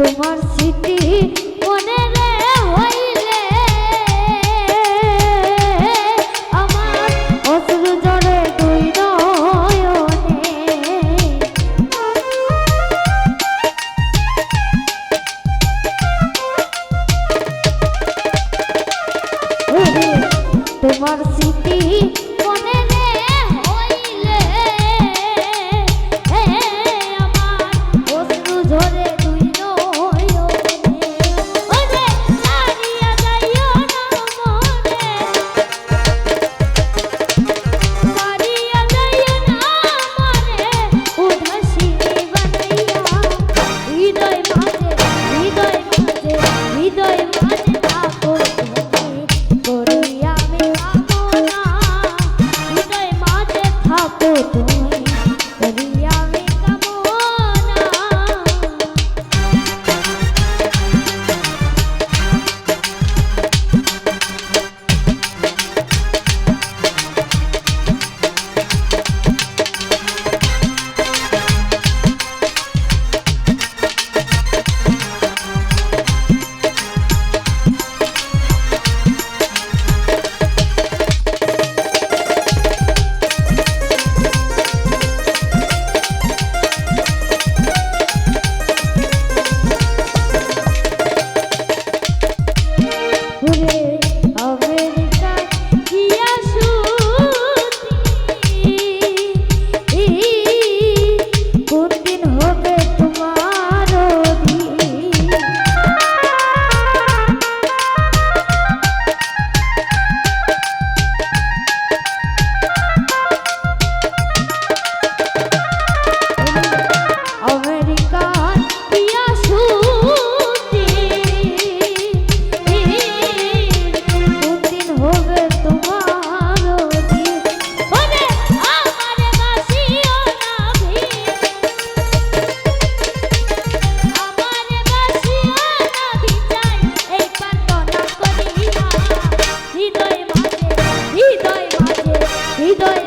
তোমার স্মৃতি মনে রে হইলে। আমার অশ্রু জড়ে দুই তোমার স্মৃতি dois